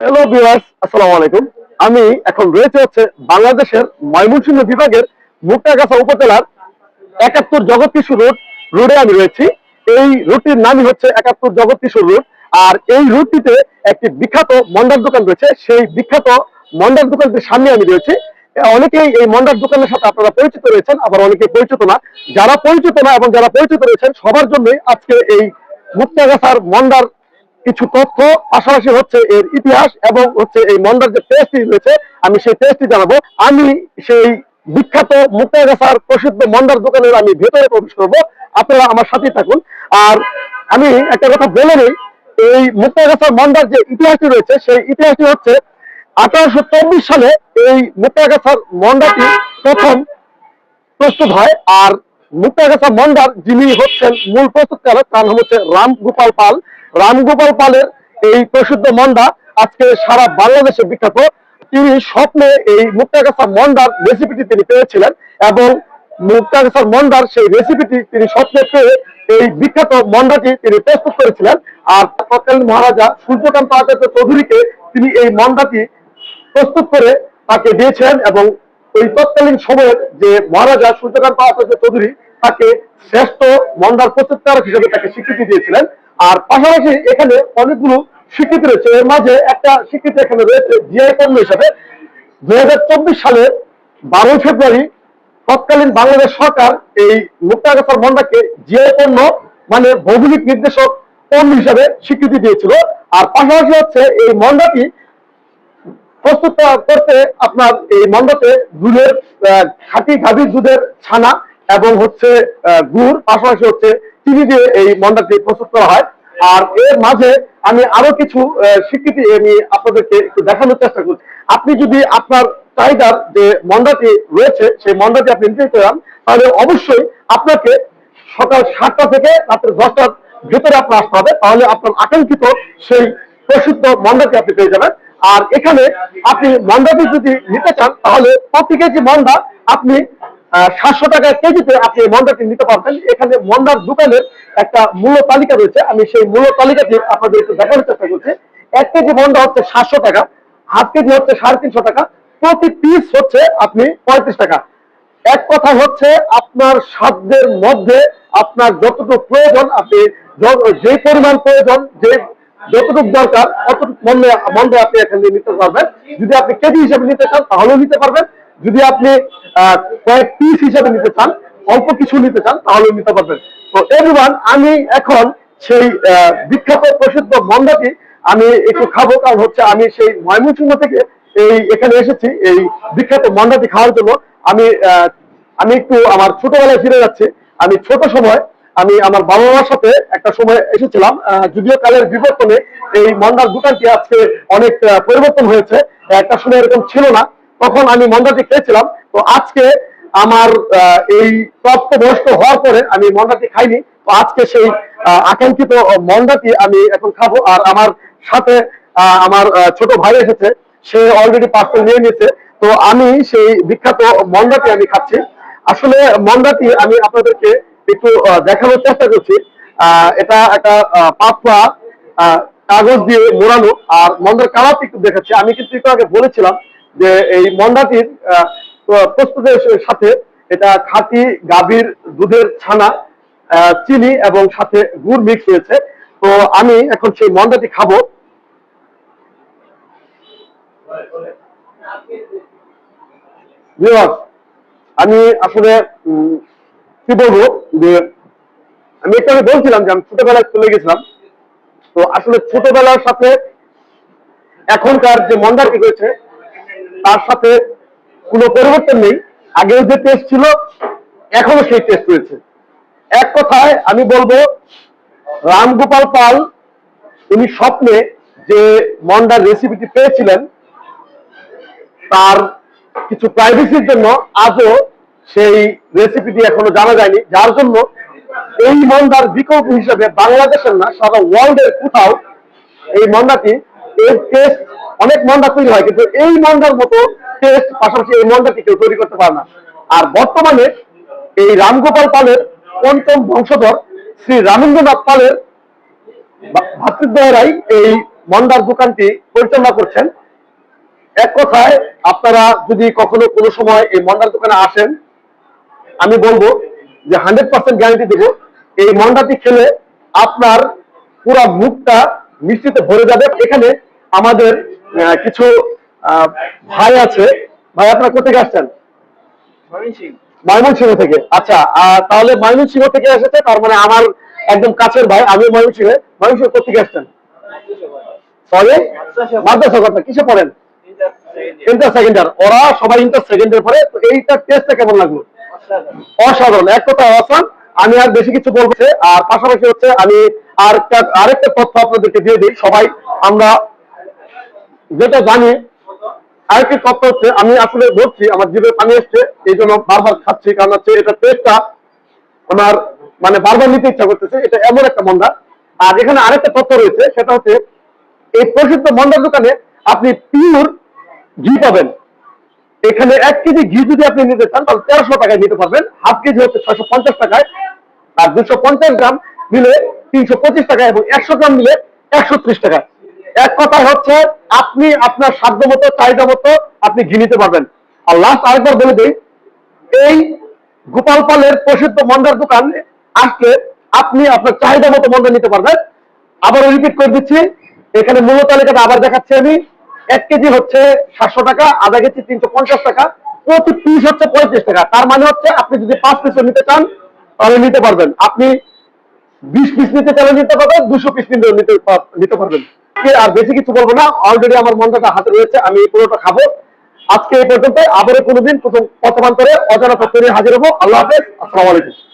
Hello viewers আসসালামু আলাইকুম আমি এখন রয়েছে হচ্ছে বাংলাদেশের ময়মনসিংহ বিভাগের মুক্তাগাছা উপজেলার একাত্তর জগৎ কিশোর রোড রোডে আমি রয়েছি। এই রুটটির নামই হচ্ছে একাত্তর জগৎ কিশোর রোড। আর এই রুটটিতে একটি বিখ্যাত মন্ডার দোকান রয়েছে। সেই বিখ্যাত মন্ডার দোকানটির সামনে আমি রয়েছি। অনেকেই এই মন্ডার দোকানের সাথে আপনারা পরিচিত রয়েছেন, আবার অনেকে পরিচিত না। যারা পরিচিত না এবং যারা পরিচিত রয়েছেন, সবার জন্যই আজকে এই মুক্তাগাছার মন্ডার কিছু তথ্য, পাশাপাশি হচ্ছে এর ইতিহাস এবং হচ্ছে এই মন্ডার যে টেস্টটি রয়েছে, আমি সেই টেস্টটি জানাব। আমি সেই বিখ্যাত মুক্তাগাছার প্রসিদ্ধ মন্ডার দোকানের আমি ভেতরে প্রবেশ করব। আপনারা আমার সাথে থাকুন। আর আমি একটা কথা বলে নেই, এই মুক্তাগাছার মন্ডার যে ইতিহাসটি রয়েছে, সেই ইতিহাসটি হচ্ছে আঠারোশো চব্বিশ সালে এই মুক্তাগাছার মন্ডাটি প্রথম প্রস্তুত হয়। আর মুক্তাগাছা মন্ডার যিনি হচ্ছেন মূল প্রস্তুতকারক, তার নাম হচ্ছে রাম গোপাল পাল। রাম গোপাল পালের এই প্রসিদ্ধ মন্ডা আজকে সারা বাংলাদেশে বিখ্যাত। তিনি স্বপ্নে এই মুক্তাগাছা মন্ডার রেসিপিটি তিনি পেয়েছিলেন এবং মুক্তাগাছার মন্ডার সেই রেসিপিটি তিনি স্বপ্নে পেয়ে এই বিখ্যাত মন্ডাটি তিনি প্রস্তুত করেছিলেন। আর তৎকালীন মহারাজা সূর্যকান্ত আচার্য চৌধুরীকে তিনি এই মন্ডাটি প্রস্তুত করে তাকে দিয়েছেন এবং ওই তৎকালীন সময়ের যে মহারাজা সূর্যকান্ত আচার্য চৌধুরী তাকে শ্রেষ্ঠ মন্দার প্রস্তুতকারক হিসেবে তাকে স্বীকৃতি দিয়েছিলেন। আর পাশাপাশি এখানে অনেকগুলো স্বীকৃতি রয়েছে। এর মাঝে একটা স্বীকৃতি এখানে রয়েছে, জিআই কর্ম হিসাবে। দুই সালে বারোই ফেব্রুয়ারি তৎকালীন বাংলাদেশ সরকার এই মুক্তাগাছার মন্ডাকে জিআই পণ্য মানে ভৌগোলিক নির্দেশক পণ্য হিসাবে স্বীকৃতি দিয়েছিল। আর পাশাপাশি হচ্ছে এই মন্ডাটি প্রস্তুত করতে আপনার এই মন্ডপে দুধের খাঁটি গাভীর দুধের ছানা এবং হচ্ছে গুড়, পাশাপাশি হচ্ছে চিনি দিয়ে এই মন্ডাটি প্রস্তুত করা হয়। আর এর মাঝে আমি আরও কিছু স্বীকৃতি আমি আপনাদেরকে একটু দেখানোর চেষ্টা করছি। আপনি যদি আপনার চাহিদার যে মন্ডাটি রয়েছে, সেই মন্ডাটি আপনি নিতে চান, তাহলে অবশ্যই আপনাকে সকাল সাতটা থেকে রাত্রে দশটার ভেতরে আপনার আসতে হবে। তাহলে আপনার আকাঙ্ক্ষিত সেই প্রসিদ্ধ মন্ডাটি আপনি পেয়ে যাবেন। আর এখানে আপনি মন্ডাটি যদি নিতে চান, তাহলে প্রতি কেজি মন্ডা আপনি সাতশো টাকা কেজিতে আপনি এই মন্ডাটি নিতে পারবেন। এখানে মন্ডার দোকানের একটা মূল্য তালিকা রয়েছে। আমি সেই মূল্য তালিকাটি আপনাদের একটু দেখানোর চেষ্টা করছি। এক কেজি মন্ডা হচ্ছে সাতশো টাকা, হাফ কেজি হচ্ছে সাড়ে তিনশো টাকা, প্রতি পিস হচ্ছে আপনি পঁয়ত্রিশ টাকা। এক কথা হচ্ছে, আপনার সাধ্যের মধ্যে আপনার যতটুকু প্রয়োজন, আপনি যে পরিমাণ প্রয়োজন, যে যতটুকু দরকার, অতটুকু মন্দে মন্দে আপনি এখান থেকে নিতে পারবেন। যদি আপনি কেজি হিসেবে নিতে চান, তাহলেও নিতে পারবেন। যদি আপনি কয়েক পিস হিসেবে নিতে চান, অল্প কিছু নিতে চান তাহলেও নিতে পারবেন। তো এভরিওয়ান আমি এখন সেই বিখ্যাত প্রসিদ্ধ মন্দাটি আমি একটু খাব, কারণ হচ্ছে আমি সেই ময়মনসিংহ থেকে এই, এখানে এসেছি, এই বিখ্যাত মন্ডাটি খাওয়ার জন্য। আমি আমি একটু আমার ছোটবেলায় ফিরে যাচ্ছি। আমি ছোট সময় আমি আমার বাবা মার সাথে একটা সময় এসেছিলাম যদিও কালের বিবর্তনে এই মন্ডার দোকানটি আজকে অনেক পরিবর্তন হয়েছে। একটা সময় এরকম ছিল না। তখন আমি মন্ডাটি খেয়েছিলাম। তো আজকে আমার এই প্রাপ্তবয়স্ক হওয়ার পরে আমি মন্ডাটি খাইনি। তো আজকে সেই আকাঙ্ক্ষিত মন্ডাটি আমি এখন খাব। আর আমার সাথে আমার ছোট ভাই এসেছে। সে অলরেডি পার্সেল নিয়ে নিয়েছে। তো আমি সেই বিখ্যাত মন্ডাটি আমি খাচ্ছি। আসলে মন্ডাটি আমি আপনাদেরকে একটু দেখানোর চেষ্টা করছি। এটা একটা পাতলা কাগজ দিয়ে মোড়ানো। আর মন্দার কালারটি একটু দেখাচ্ছি। আমি কিন্তু একটু আগে বলেছিলাম যে এই মন্ডাটির প্রস্তুতের সাথে এটা খাঁটি গাভীর দুধের ছানা চিনি এবং সাথে গুড় মিক্স হয়েছে। তো আমি এখন সেই মন্ডাটি খাব। আমি আসলে কি বলব যে আমি একটু আগে বলছিলাম যে আমি ছোটবেলায় চলে গেছিলাম। তো আসলে ছোটবেলার সাথে এখনকার যে মন্দারটি রয়েছে তার সাথে কোনো পরিবর্তন নেই। আগেও যে টেস্ট ছিল, এখনও সেই টেস্ট রয়েছে। এক কথায় আমি বলব, রামগোপাল পাল, উনি স্বপ্নে যে মন্ডার রেসিপিটি পেয়েছিলেন, তার কিছু প্রাইভেসির জন্য আজও সেই রেসিপিটি এখনও জানা যায়নি। যার জন্য এই মন্দার বিকল্প হিসেবে বাংলাদেশের না, সারা ওয়ার্ল্ডের কোথাও এই মন্দাটি এর টেস্ট অনেক মন্দা তৈরি হয়, কিন্তু এই মন্দার মতো টেস্ট পাশাপাশি এই মন্দাটি কেউ তৈরি করতে পারে না। আর বর্তমানে এই রামগোপাল পালের পঞ্চম বংশধর শ্রী রামেন্দ্রনাথ পালের ভাতৃদ্বয়েরাই এই মন্দার দোকানটি পরিচালনা করছেন। এক কথায়, আপনারা যদি কখনো কোনো সময় এই মন্দার দোকানে আসেন, আমি বলব যে হান্ড্রেড পার্সেন্ট গ্যারান্টি দেবো, এই মন্ডাটি খেলে আপনার পুরো মুখটা মিষ্টিতে ভরে যাবে। এখানে আমাদের কিছু ভাই আছে। ভাই আপনারা কোথেকে আসছেন? ময়মনসিংহ। থেকে। আচ্ছা তাহলে ময়মনসিংহ থেকে এসেছে তার মানে আমার একদম কাছের ভাই আমি ময়মনসিংহে। ময়মনসিংহ কোথেকে আসছেন? সরি? মাদ্রাসা কথা কিসে পড়েন? ইন্টার সেকেন্ডার। ওরা সবাই ইন্টার সেকেন্ডার পরে তো এইটার টেস্টটা কেমন লাগল? অসাধারণ। এক কথা অসান আমি আর বেশি কিছু বলব। আর পাশাপাশি হচ্ছে আমি আর একটা- আরেকটা তথ্য আপনাদেরকে দিয়ে দিই। সবাই আমরা যেটা জানি আরেকটি তথ্য হচ্ছে, আমি আসলে বলছি আমার জিভে পানি এসছে, এই জন্য বারবার খাচ্ছি, কারণ হচ্ছে এটা টেস্টটা আমার মানে বারবার নিতে ইচ্ছা করতেছে, এটা এমন একটা মন্দা। আর এখানে আরেকটা তথ্য রয়েছে, সেটা হচ্ছে, এই প্রসিদ্ধ মন্দার দোকানে আপনি পিওর ঘি পাবেন। এখানে এক কেজি ঘি যদি আপনি নিতে চান, তাহলে তেরোশো টাকায় নিতে পারবেন। হাফ কেজি হচ্ছে ছয়শো পঞ্চাশ টাকায়, আর দুশো পঞ্চাশ গ্রাম নিলে তিনশো পঁচিশ টাকা এবং একশো গ্রাম নিলে একশো ত্রিশ টাকা এক কথায় হচ্ছে আপনি আপনার সাধ্য মতো, চাহিদা মতো আপনি ঘি নিতে পারবেন। আর লাস্ট আরেকবার বলে দিই, এই গোপাল পালের প্রসিদ্ধ মন্দার দোকান আসলে আপনি আপনার চাহিদা মতো মন্দা নিতে পারবেন। আবার রিপিট করে দিচ্ছি, এখানে মূল তালিকাটা আবার দেখাচ্ছি আমি। এক কেজি হচ্ছে সাতশো টাকা, আধা কেজি তিনশো পঞ্চাশ টাকা, প্রতি পিস হচ্ছে পঁয়ত্রিশ টাকা। তার মানে হচ্ছে আপনি যদি পাঁচ পিসও নিতে চান, তাহলে নিতে পারবেন। আপনি বিশ পিস নিতে চাইলে নিতে পারবেন, দুশো পিস নিতে নিতে পারবেন। কি আর বেশি কিছু বলব না। অলরেডি আমার মন্দাটা হাতে রয়েছে, আমি এই পুরোটা খাব। আজকে এই পর্যন্ত আবারও কোনোদিন প্রথম পথমান্তরে অজানা তথ্য নিয়ে হাজির হব। আল্লাহ হাফেজ, আসসালামু আলাইকুম।